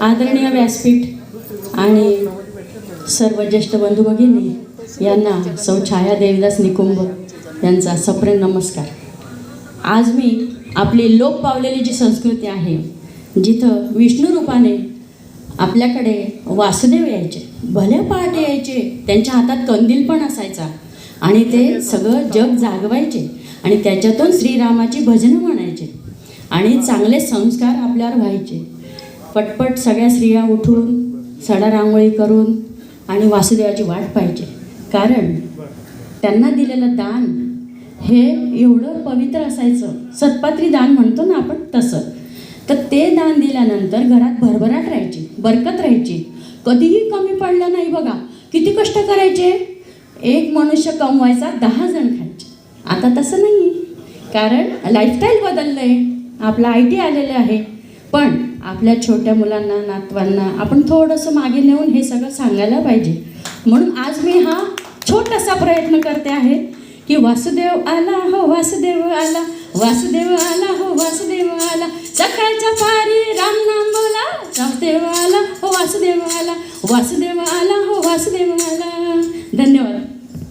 आदरणीय व्यासपीठ आणि सर्व ज्येष्ठ बंधू भगिनी यांना सौ छाया देवदास निकुंभ यांचा सप्रेम नमस्कार. आज मी आपली लोप पावलेली जी संस्कृती आहे जिथं विष्णू रूपाने आपल्याकडे वासुदेव यायचे भले पहाटे यायचे त्यांच्या हातात कंदील पण असायचा आणि ते सगळं जग जागवायचे आणि त्याच्यातून श्रीरामाची भजनं म्हणायचे आणि चांगले संस्कार आपल्यावर व्हायचे. पटपट सगळ्या स्त्रिया उठून सडा रांगोळी करून आणि वासुदेवाची वाट पाहिजे कारण त्यांना दिलेलं दान हे एवढं पवित्र असायचं. सत्पात्री दान म्हणतो ना आपण तसं. तर ते दान दिल्यानंतर घरात भरभराट राहायची बरकत राहायची. कधीही कमी पडलं नाही बघा. किती कष्ट करायचे? एक मनुष्य कमवायचा दहा जण खायचे. आता तसं नाही कारण लाईफस्टाईल बदललं आहे आपलं आय टी आलेलं आहे. पण आपल्या छोट्या मुलांना नातवांना आपण थोडंसं मागे नेऊन हे सगळं सांगायला पाहिजे. म्हणून आज मी हा छोटासा प्रयत्न करते आहे की वासुदेव आला हो वासुदेव आला वासुदेव आला हो वासुदेव आला. सकाळच्या पारी राम नाम बोला वासुदेव आला हो वासुदेव आला वासुदेव आला हो वासुदेव आला.